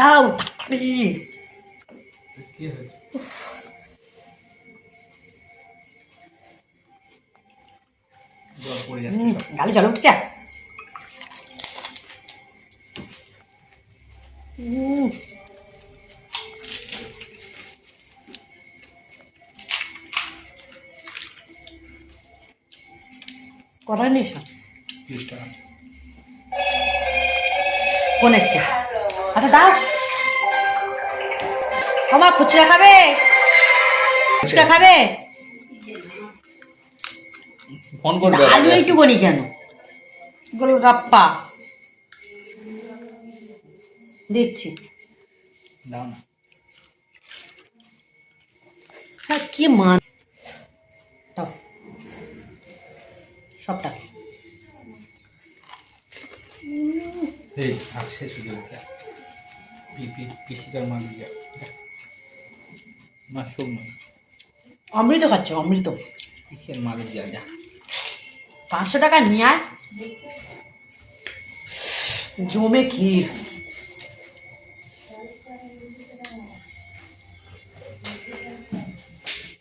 দাও সব। গালে জল উঠছে। করার নেই সব। ফোন এসছে। আচ্ছা দাও। আমার ফুচকা খাবে? ফুচকা খাবে? ফোন করবে আলু একটু করি কেন? গোলগাপ্পা। দিচ্ছি। দাও না। কি মান দাও। সবটা এই আর শেষ অমৃত খাচ্ছে অমৃত। পাঁচশো টাকা নিয়ে আয়। জমে ক্ষীর।